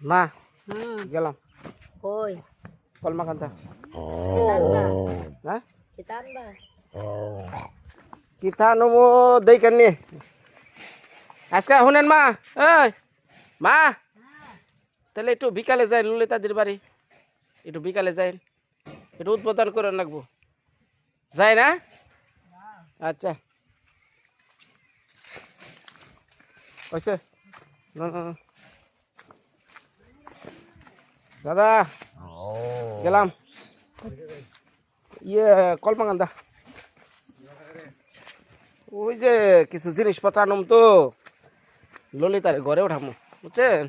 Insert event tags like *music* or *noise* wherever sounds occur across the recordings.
মা হুম গেলাম কই কলমা কান্দা কিতানবা হ্যাঁ কিতানবা কিতা নমো দেই কেন আজকে শুনেন মা এই মা! তাহলে একটু বিকালে যাই, ললিতাদির বাড়ি। একটু বিকালে যাই। একটু উদ্বোধন করে রাখব যাই না? আচ্ছা। না। দাদা, গেলাম। ইয়ে কলপাঙ্গান্দা ওই যে কিছু জিনিসপত্র আনম তো। ললিতার ঘরে উঠামো। বুঝছেন?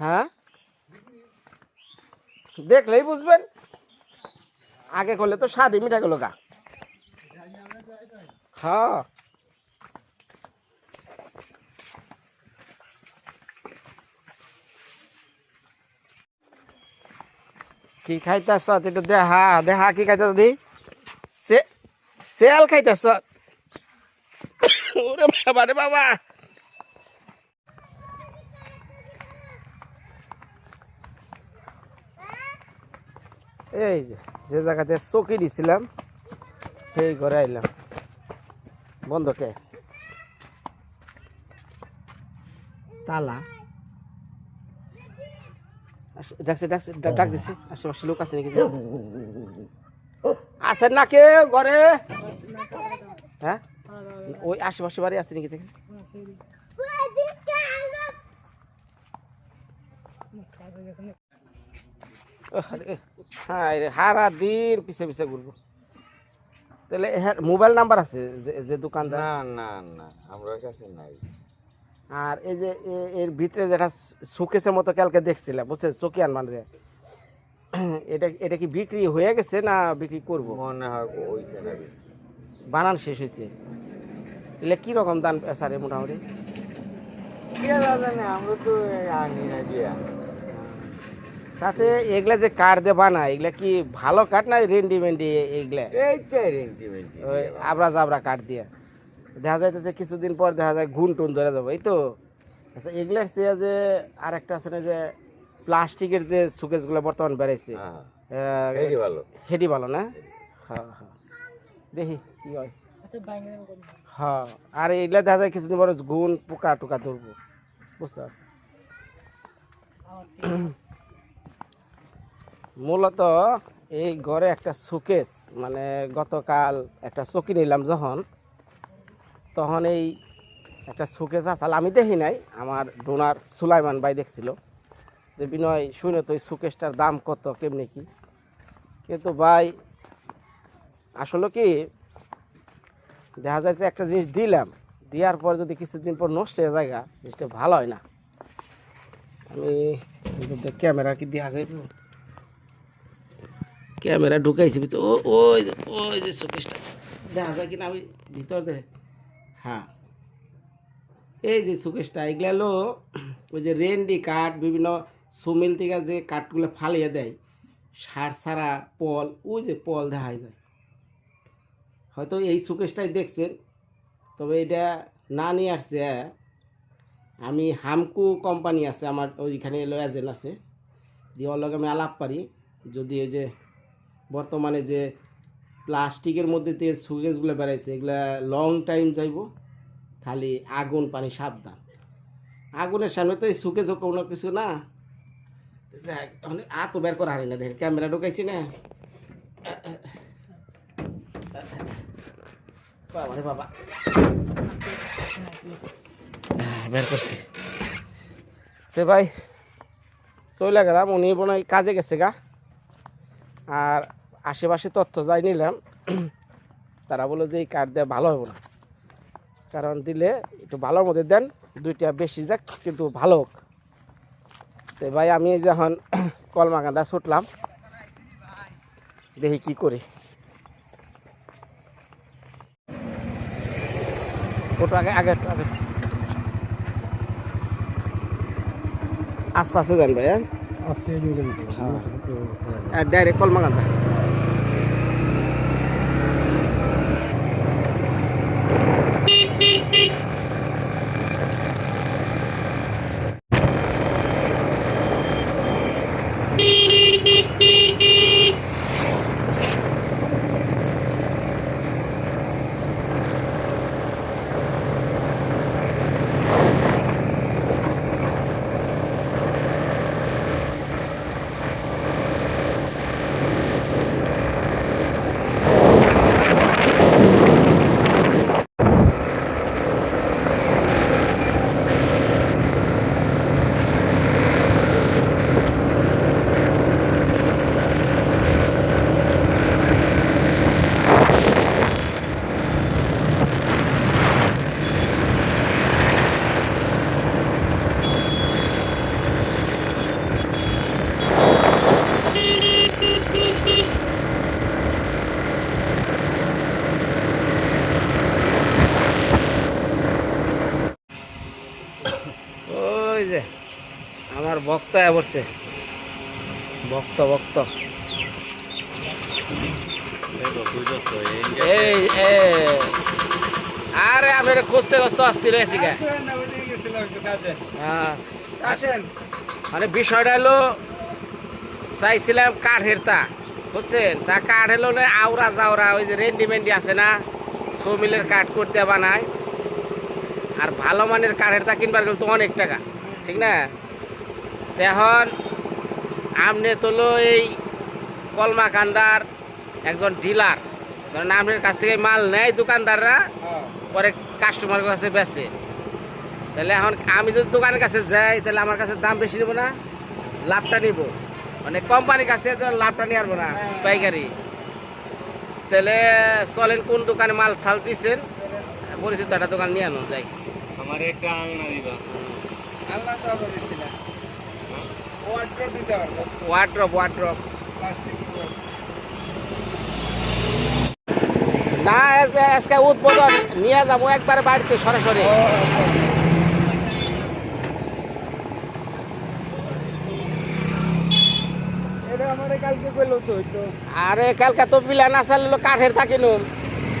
হ্যাঁ? দেখলেই বুঝবেন। আগে করলে তো স্বাদই মিঠা গেল গা। হ্যাঁ। কি খাইতেছ? একটু দেহা দেহা কি খাইতেছ দি? সেল খাইতেছ? বাবা রে বাবা। এই যে যে জায়গাতে চকি দিছিলাম সেই ঘরে আইলাম। বন্ধকে তালা। ডাকছে ডাকছে ডাক দিছে। আশেপাশে লোক আছে নাকি? আছে না কে ঘরে? হ্যাঁ? ওই আশেপাশে বাড়ি আছে নাকি দেখে হ্যাঁ হারা দিন পিছে পিছে ঘুরবো। তাহলে এর মোবাইল নাম্বার আছে যে যে দোকানদার? না না না আমার কাছে নাই। আর এই যে এর ভিতরে যেটা শোকেসের মতো কালকে দেখছিলাম বুঝছেন চকি আনমান রে এটা এটা কি বিক্রি হয়ে গেছে না বিক্রি করব? মনে হয় বানান শেষ হয়েছে। এলে কি রকম দাম স্যার মোটামুটি? কে দাদা না আমরা তো আনি না দিয়া তাতে এগুলা যে কাঠ দিয়ে বানায় এগুলা কি ভালো কাঠ না রেন্ডি মেন্ডি এগুলা? এই চাই রেন্টি মেন্টি ওই আবরা জাবরা কাঠ দিয়ে। দেখা যাইতেছে কিছুদিন পর দেখা যায় ঘুন টুন ধরে যাব এই তো? আচ্ছা এগুলার চেয়ে যে আর একটা আছে না যে প্লাস্টিকের যে সুকেসগুলো বর্তমান বেড়াইছে হ্যাঁ। ভালো। হেডি ভালো না? হ্যাঁ হ্যাঁ। দেখি কি হয়। হ্যাঁ আর এগুলা দেখা যায় কিছুদিন পরে গুণ পোকা টোকা ধরবো বুঝতে পারছি *clears throat* মূলত এই ঘরে একটা শোকেস মানে গতকাল একটা চকি নিলাম যখন তখন এই একটা শোকেস আসাল আমি দেখি নাই আমার ডোনার সুলাইমান ভাই দেখছিল যে বিনয় শুনে তো এই শোকেসটার দাম কত কেমনি কি? কিন্তু ভাই আসলে কি দেখা যায় যে একটা জিনিস দিলাম, দেওয়ার পর যদি কিছুদিন পর নষ্ট হয়ে যায়গা জিনিসটা ভালো হয় না। আমি ক্যামেরা কি দেওয়া যায়? ক্যামেরা ঢুকাইছি ভিতরে ও ওই যে ওই যে শোকেসটা। দেখা যায় কিনা আমি ভিতর দে হ্যাঁ। এই যে শোকেসটা, এগুলো হলো ওই যে রেন্ডি কাঠ, বিভিন্ন সুমিল থেকে যে কাঠগুলো ফালিয়ে দেয়, সার সারা পল, ওই যে পল দেখা যায়। হয়তো এই শোকেসটাই দেখছেন তবে এটা না নিয়ে আসছে। আমি হামকু কোম্পানি আছে, আমার ওইখানে এজেন্ট আছে, দিয়ে ওর লগে আমি আলাপ পারি। যদি ওই যে বর্তমানে যে প্লাস্টিকের মধ্যে যে সুগেজগুলো বেড়াইছে এগুলা লং টাইম যাইব, খালি আগুন, পানি, সাবধান। আগুনের সামনে তো এই সুকেজও কোনো কিছু না। আতো বের করা হারি না দেখেন, ক্যামেরা ঢুকাইছি না। বাবা। বের করছি। তো ভাই চলে গেলাম উনি হয় কাজে গেছে গা। আর আশেপাশে তথ্য যাই নিলাম তারা বলল যে এই কার্ড দেওয়া ভালো হবে না। কারণ দিলে একটু ভালোর মধ্যে দেন দুইটা বেশি যাক কিন্তু ভালো হোক। তো ভাই আমি এই যখন কলমাকান্দা ছুটলাম দেখি কি করি। ওটা আগে আগে আগে। আস্তে আস্তে যান ভাই হ্যাঁ? ডাইরেক্ট কলমাগান। গান্ধা ওই যে এ বসছে ভক্ত ভক্ত। এই আরে আপনার খুঁজতে খুঁজতে আসতে রয়েছি কে হ্যাঁ। মানে বিষয়টা হলো চাইছিলাম কাঠের তা বুঝছেন? তা কাঠ হলো না আওরা জাওরা ওই যে রেন্ডিমেন্ডি আছে না সৌমিলের কাঠ করতে বানায়। আর ভালো মানের কাঠের তা কিনবার গেলে তো অনেক টাকা ঠিক না? এখন আমনে তোলো এই কলমা কান্দার একজন ডিলার কারণ আপনার কাছ থেকে মাল নেয় দোকানদাররা পরে কাস্টমার কাছে বেচে। তাহলে এখন আমি যদি দোকানের কাছে যাই তাহলে আমার কাছে দাম বেশি নেব না লাভটা নিব। মানে কোম্পানির কাছ থেকে লাভটা নিয়ে আসব না পাইকারি। তাহলে চলেন কোন দোকানে মাল ছাল দিচ্ছেন পরিচিত একটা দোকান নিয়ে আনো যাই। আমার একটা আলনা দিবা। আলনা তো ওয়ার্ড্রপ ওয়ার্ড্রপ না আজকে- উদ্বোধন নিয়ে যাব একবার বাড়িতে সরাসরি আমার কালকে তো আরে কালকে তো চালিল কাঠের থাকিনুম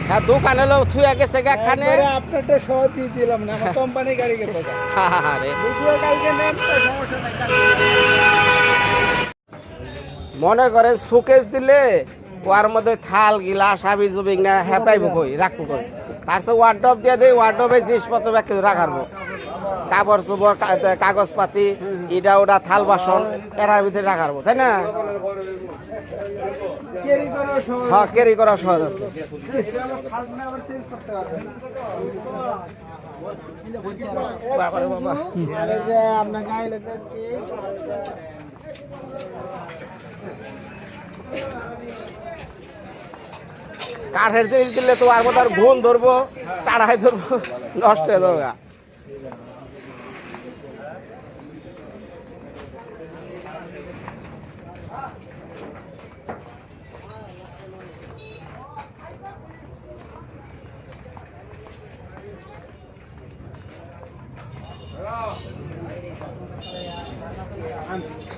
হ্যাঁ দোকান হলো থুয়ে গেছে আপনারটা সহ দিয়ে দিলাম না আমার কোম্পানি গাড়ি গেছে আরে কালকে নেন সমস্যা নাই মনে করে সুকেস দিলে ওয়ার মধ্যে থাল গিলাস হাবি জুবি না হেপাইব কই? রাখব কই? তার সে ওয়ার্ডব দিয়ে দেই ওয়ার্ডবে জিনিসপত্র রাখারবো কাপড় চোপড় কা- ইটা ওটা থাল বাসন, এরার ভিতরে রাখারবো তাই না? হ্যাঁ ক্যারি করা সহজ আছে। এটা কাঠের জিনিস দিলে তো আর তার ঘুম ধরবো তাড়াই ধরবো, নষ্ট হয়ে যাবে গা। এখান থেকে শুরু করেন ভিডিও আহ,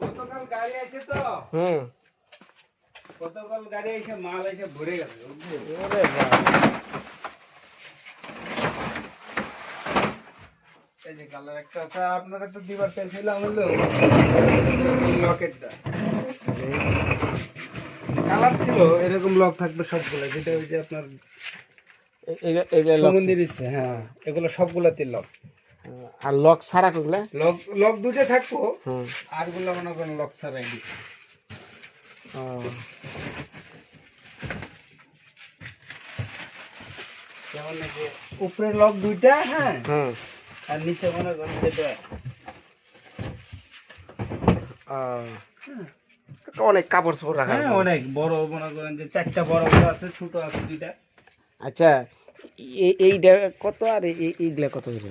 গতকাল গাড়ি আছে তো? হুম। গতকাল গাড়ি এসে মাল এসে ভরে গেছে বুঝলি? ওরে বাবা। এই যে কালার একটা আছে আপনারা তো দিবার চাইছিলাম হলো। লকেটটা। কালার ছিল এরকম লক থাকবে সবগুলো যেটা ওই যে আপনার এ- এগুলা- এগুলা লক সুগন্ধি দিচ্ছে হ্যাঁ এগুলো সবগুলাতে লক। আর লক ছাড়া করলে? লক লক দুটো থাকব আরগুলো মনে করেন লক ছাড়াই দিচ্ছে যেমন উপরে লক দুইটা হ্যাঁ আর নিচে মনে করেন যেটা অনেক কাপড় চোপড় রাখা হ্যাঁ অনেক। বড় মনে করেন যে চারটা বড় বড় আছে ছোট আছে দুইটা। আচ্ছা এইটা কত আর এই- এই- এইগুলা কত করে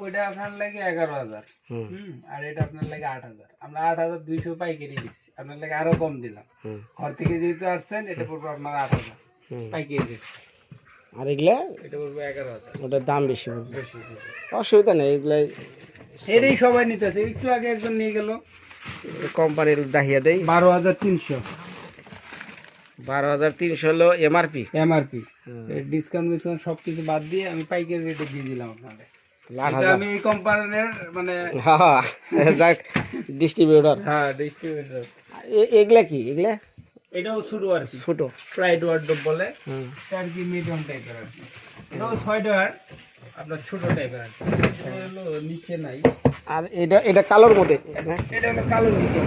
ওইটা আপনার লাগে এগারো হাজার। হুম। আর এটা আপনার লাগে আট হাজার। আমরা আট হাজার দুইশো পাইকারি দিচ্ছি। আপনার লাগে আরও কম দিলাম। ঘর থেকে যেহেতু আসছেন এটা পড়বে আপনার আট হাজার। পাইকারি দিচ্ছি আর এগুলা? এটা পড়বে এগারো হাজার। ওটার দাম বেশি বেশি অসুবিধা নেই এগুলাই এটাই সবাই নিতেছে। একটু আগে একজন নিয়ে গেল। কোম্পানির দাহিয়া দেয় বারো হাজার তিনশো। বারো হাজার তিনশো হলো এমআরপি এমআরপি ডিসকাউন্ট ডিসকাউন্ট সব কিছু বাদ দিয়ে আমি পাইকারি রেটে দিয়ে দিলাম আপনাদের। আমি এই কোম্পানির মানে হ্যাঁ যাক ডিস্ট্রিবিউটর হ্যাঁ ডিস্ট্রিবিউটর এগুলা কি? এগুলা? এটাও শুরু আর ছোট। ফ্রাইড বলে। আর কি মিডিয়াম টাইপের আর এটাও ছয় ডলার আপনার ছোট টাইপের আর হলো নিচে নাই। আর এটা এটা কালোর মধ্যে? হ্যাঁ, এটা হলো কালো নিচে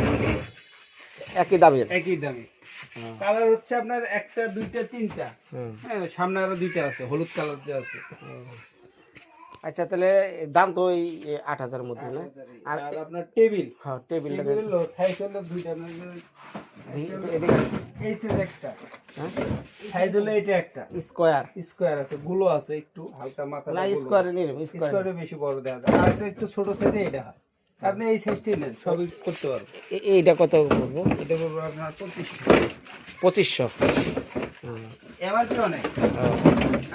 একই দামের। একই দামি। কালার হচ্ছে আপনার একটা দুইটা তিনটা। হ্যাঁ সামনে আরও দুইটা আছে হলুদ কালার যে আছে। আচ্ছা তাহলে দাম তো ওই আট হাজার মধ্যে না? আর আপনার টেবিল। হ্যাঁ টেবিল সাইজ হলো দুইটা আপনার একটা। হ্যাঁ? সাইজ হলো এটা একটা। স্কোয়ার। স্কোয়ার আছে গুলো আছে একটু হালকা মাথা না স্কোয়ারে নিলাম স্কোয়ার। স্কোয়ারে বেশি বড় দেওয়া যায় আর একটু ছোট সাইজে এটা হয়। আপনি এই নেন। সবই করতে পারবেন এইটা কত করব এটা বলব আপনার পঁচিশ পঁচিশশো। অনেক?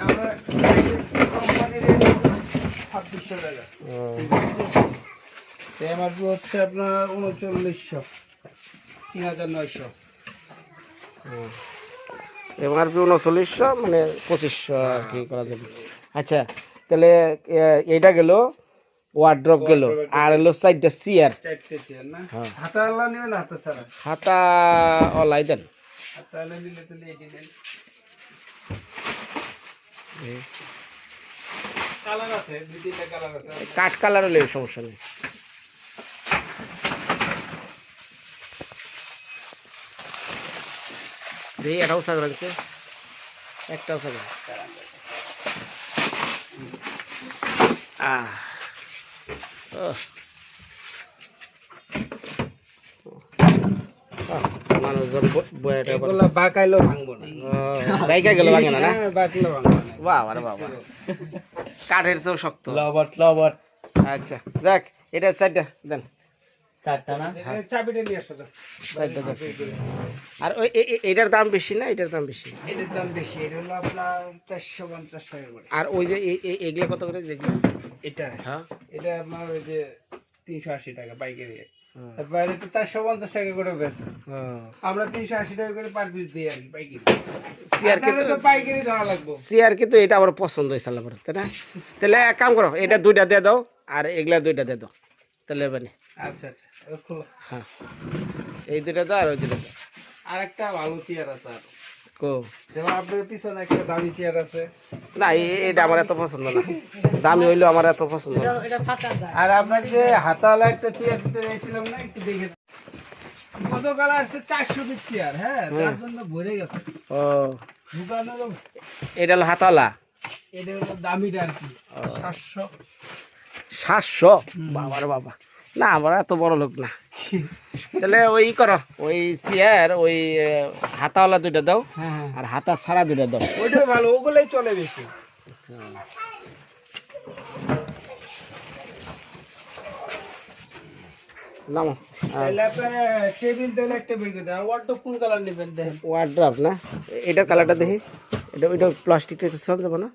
আমরা ছাব্বিশশো টাকা। এমআরপি হচ্ছে আপনার উনচল্লিশশো। তিন হাজার নয়শো এমআরপি উনচল্লিশশো মানে পঁচিশশো আর কি করা যাবে। আচ্ছা তাহলে এইটা গেল ওয়ার্ড্রপ গেল। আর হলো সাইডটা চেয়ার হ্যাঁ। হাতা আল্লাহ নেবেন হাতা ছাড়া? হাতা অলাই দেন। হাতা আল্লাহ নিলে তাহলে এটি কাঠ কালার হলে সমস্যা নেই। এটাও সাগর আছে একটাও সাগর। আহ, মানুষজন বয়াটা ভাঙবো না। বাইকা গেল ভাঙে না না? ভাঙবো না। বাবা রে বাবা কাঠের চেয়েও শক্ত। লবট লবট। আচ্ছা যাক এটা সাইডটা দেন। চারটা না? চাবিটা নিয়ে আসো তো। আর ওই এটার দাম বেশি না? এটার দাম বেশি? এটার দাম বেশি এটা হলো আপনার চারশো পঞ্চাশ টাকা করে। আর ওই যে এ- এ- কত করে যেগুলো? এটা? হ্যাঁ। এটা আপনার ওই যে তিনশো আশি টাকা পাইকারি। বাইরে তো চারশো পঞ্চাশ টাকা করে ও। আমরা তিনশো আশি টাকা করে পার পিস দিই আর কি পাইকারি চেয়ার কিন্তু তো পাইকারি দেওয়া লাগবে। চেয়ার কিন্তু এটা আমার পছন্দ হয়েছে আল্লাহ তাই না? তাহলে এক কাম করো এটা দুইটা দিয়ে দাও আর এগুলা দুইটা দিয়ে দাও। তাহলে মানে আচ্ছা আচ্ছা হ্যাঁ। এই দুইটা দাও আর ওই দুইটা আর একটা ভালো চেয়ার আছে আর। কো? যেমন আপনার পিছনে একটা দামি চেয়ার আছে। না এ- এটা আমার এত পছন্দ না। দামি হইলেও আমার এত পছন্দ আর যে হাতাওয়ালা একটা চেয়ার দিতে চাইছিলাম না একটু দেখে গতকাল আসছে চারশো পিস চেয়ার হ্যাঁ তার জন্য ভরে গেছে। ও। এটা হলো হাতালা? এটা হলো দামিটা আর কি। সাতশো। সাতশো? বাবার বাবা। না আমার এত বড় লোক না। তাহলে ওই করো ওই চেয়ার ওই হাতাওয়ালা দুইটা দাও হ্যাঁ। আর হাতা সারা দুইটা দাও। ওইটাই ভালো ওগুলোই চলে বেশি। নামো। আপনার টেবিল তাহলে একটা বের করে দেন। ওয়ার্ডরোব কোন কালার নেবেন দেখেন ওয়ার্ড্রপ না? এটার কালারটা দেখি। এটা ওইটা প্লাস্টিকটা একটু সরান যাব না?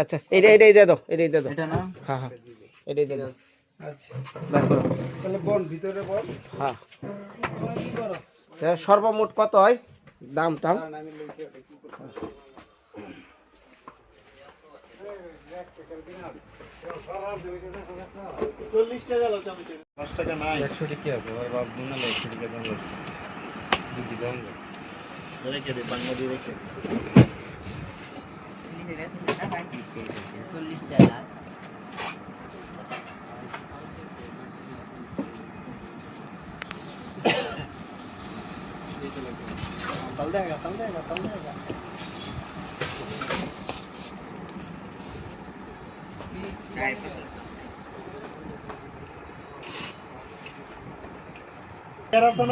আচ্ছা এটা এটাই দিয়ে দাও এটাই দিয়ে দাও। এটা না? হ্যাঁ হ্যাঁ। এটাই দিয়ে দাও। আচ্ছা। তাহলে বল ভিতরে বল। হ্যাঁ। কি করো তা সর্বমোট কত হয়? দাম টাম। একশো টাকা আছে আমার বাপ দিন একশো টাকা দাম দুটি দাম রেখে দে বাংলা রেখে চল্লিশ টাকা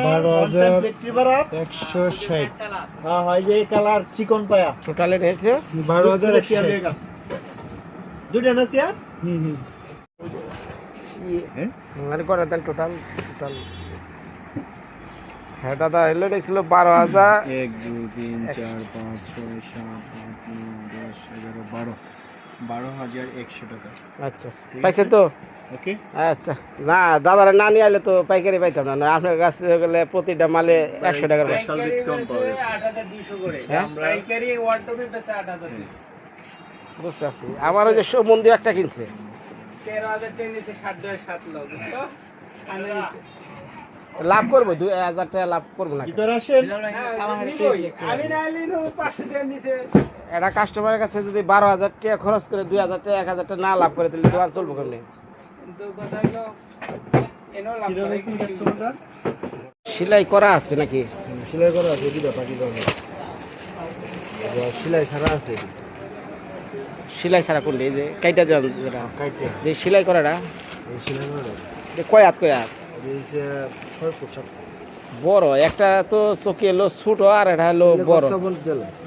বারো হাজার একশো ষাট। হ্যাঁ হয়। যে কালার চিকন পায়া। টোটালে নিয়েছে বারো হাজার একশো দুটা না চেয়ার হুম হুম। হ্যাঁ? মানে করে টোটাল টোটাল হ্যাঁ দাদা এলো নিয়েছিল বারো হাজার। এক দুই তিন চার পাঁচ ছয় সাত আট নয় দশ এগারো বারো। বারো হাজার একশো টাকা। আচ্ছা পাইছে তো? ওকে। আচ্ছা। না দাদারা না নিয়ে তো পাইকারি পাইতাম না না আপনার কাছ থেকে গেলে প্রতিটা মালে একশো করে। হ্যাঁ? বুঝতে পারছি। আমার ওই যে মন্দির একটা কিনছে। তেরো হাজার টেন নিচ্ছে সাত লোক বুঝছ? আমি নিছি। লাভ করব দুই হাজার টাকা লাভ করব না একটা কাস্টমারের কাছে যদি বারো হাজার টাকা খরচ করে দুই হাজার টাকা এক হাজার টাকা না লাভ করে তাহলে দোকান চলবো কেমনি? সেলাই করা আছে নাকি? সেলাই করা আছে কি ব্যাপার কি সেলাই ছাড়া আছে। সেলাই ছাড়া করলে এই যে কাইটা দেন যেটা। যে সেলাই করাটা? এই সেলাই করা যে কয় হাত কয় হাত? বড় একটা তো চকি এলো ছোট আর এটা হলো বড়।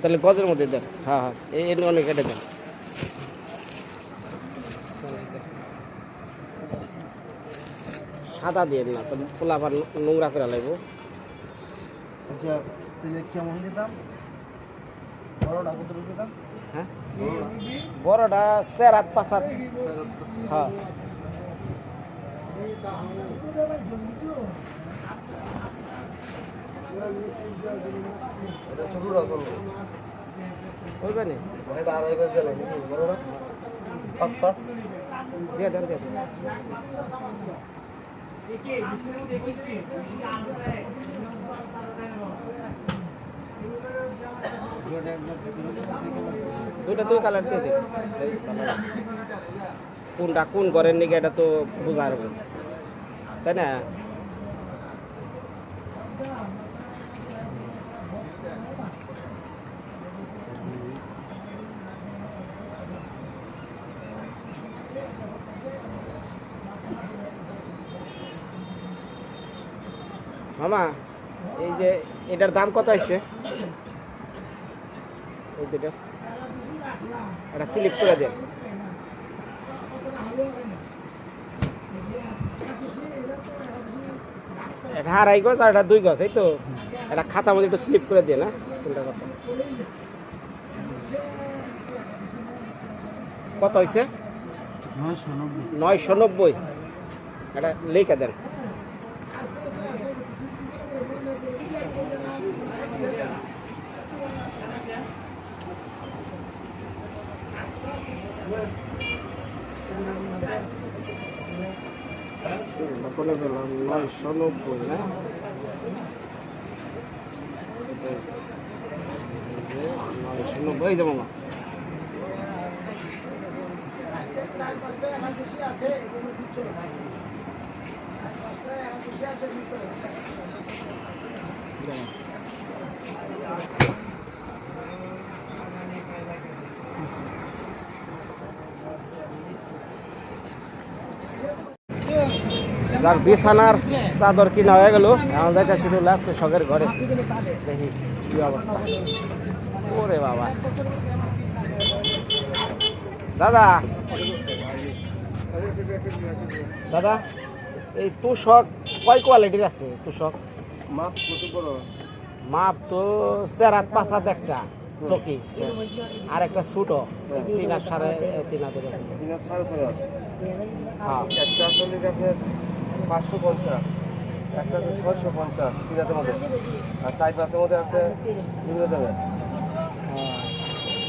তাহলে গজের মধ্যে দেন। হ্যাঁ হ্যাঁ এই অনেক কেটে দেন। সাদা দিয়ে না তো পোলা আবার নোংরা করে লাগবো আচ্ছা তাহলে কেমন দিতাম বড়টা কত দিতাম হ্যাঁ? বড়টা? চার হাত পাঁচ হাত। হ্যাঁ। এটা গেল দিয়ে দেন দিয়ে দেন। দুইটা দুই কালার দিয়ে দিন। কোনটা কোন ঘরের নিকে এটা তো বোঝা যাবে তাই না মামা, এই যে এটার দাম কত আসছে? এই দুটো। এটা স্লিপ করে দেন এটা আড়াই গজ আর এটা দুই গজ এই তো। এটা খাতা মধ্যে একটু স্লিপ করে দিয়ে না? কোনটা কত কত হয়েছে নয়শো নব্বই। এটা লেখা দেন। বলে দিলাম নয়শো নব্বই না নয়শো নব্বই এই যে মামা যার বিছানার চাদর কিনা হয়ে গেল। এখন যাইতেছি লাভ শখের ঘরে। দেখি কি অবস্থা। ওরে বাবা। দাদা। দাদা এই তুষক কয় কোয়ালিটির আছে তুষক? মাপ কত বড়? মাপ তো চার হাত পাঁচ হাত একটা চকি। আর একটা ছোটো। তিন হাত সাড়ে তিন হাজার হ্যাঁ। পাঁচশো পঞ্চাশ একটা আছে ছয়শো পঞ্চাশ তিন হাজার মধ্যে। আর চার পাঁচের মধ্যে আছে হাজার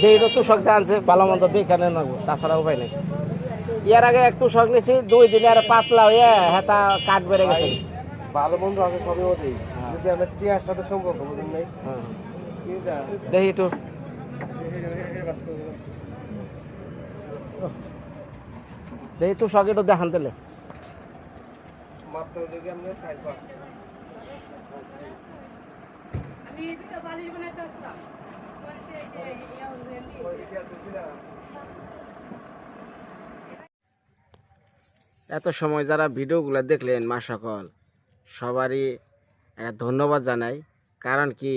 যেইটা তুষক দিয়ে আনছে ভালো মন্দ দেখে নেন তাছাড়া উপায় নেই। ইয়ার আগে এক তুষক নিয়েছি দুই দিনে আর পাতলা হয়ে হেতা কাঠ বেড়ে গেছে। ভালো বন্ধু আছে সবই মধ্যেই যদি আমার টিয়ার সাথে সম্পর্ক বুঝুন নাই। হ্যাঁ। দেখি একটু। দেখি তুষক একটু দেখান তাহলে। মাপটা দেখি আমরা চার পাঁচ আমি দুটো বালিশ বানাইতে আসতাম বলছে যে ইয়া রেলি এত সময় যারা ভিডিওগুলো দেখলেন মা সকল সবারই একটা ধন্যবাদ জানাই। কারণ কি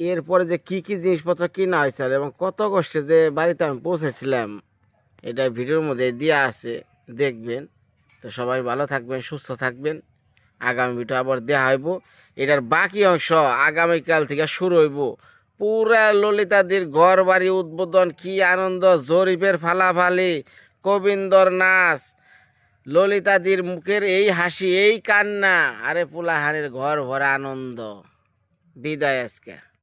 এরপরে যে কি কি জিনিসপত্র কিনা হয়েছিল এবং কত কষ্টে যে বাড়িতে আমি পৌঁছেছিলাম এটা ভিডিওর মধ্যে দেওয়া আছে দেখবেন। তো সবাই ভালো থাকবেন, সুস্থ থাকবেন। আগামী ভিডিও আবার দেওয়া হইব। এটার বাকি অংশ আগামীকাল থেকে শুরু হইব। পুরা ললিতাদির ঘর বাড়ি উদ্বোধন, কি আনন্দ, জরিপের ফালাফালি গোবিন্দর নাচ, ললিতাদির মুখের এই হাসি, এই কান্না, আরে পোলাহারের ঘর ভরা আনন্দ। বিদায় আজকে।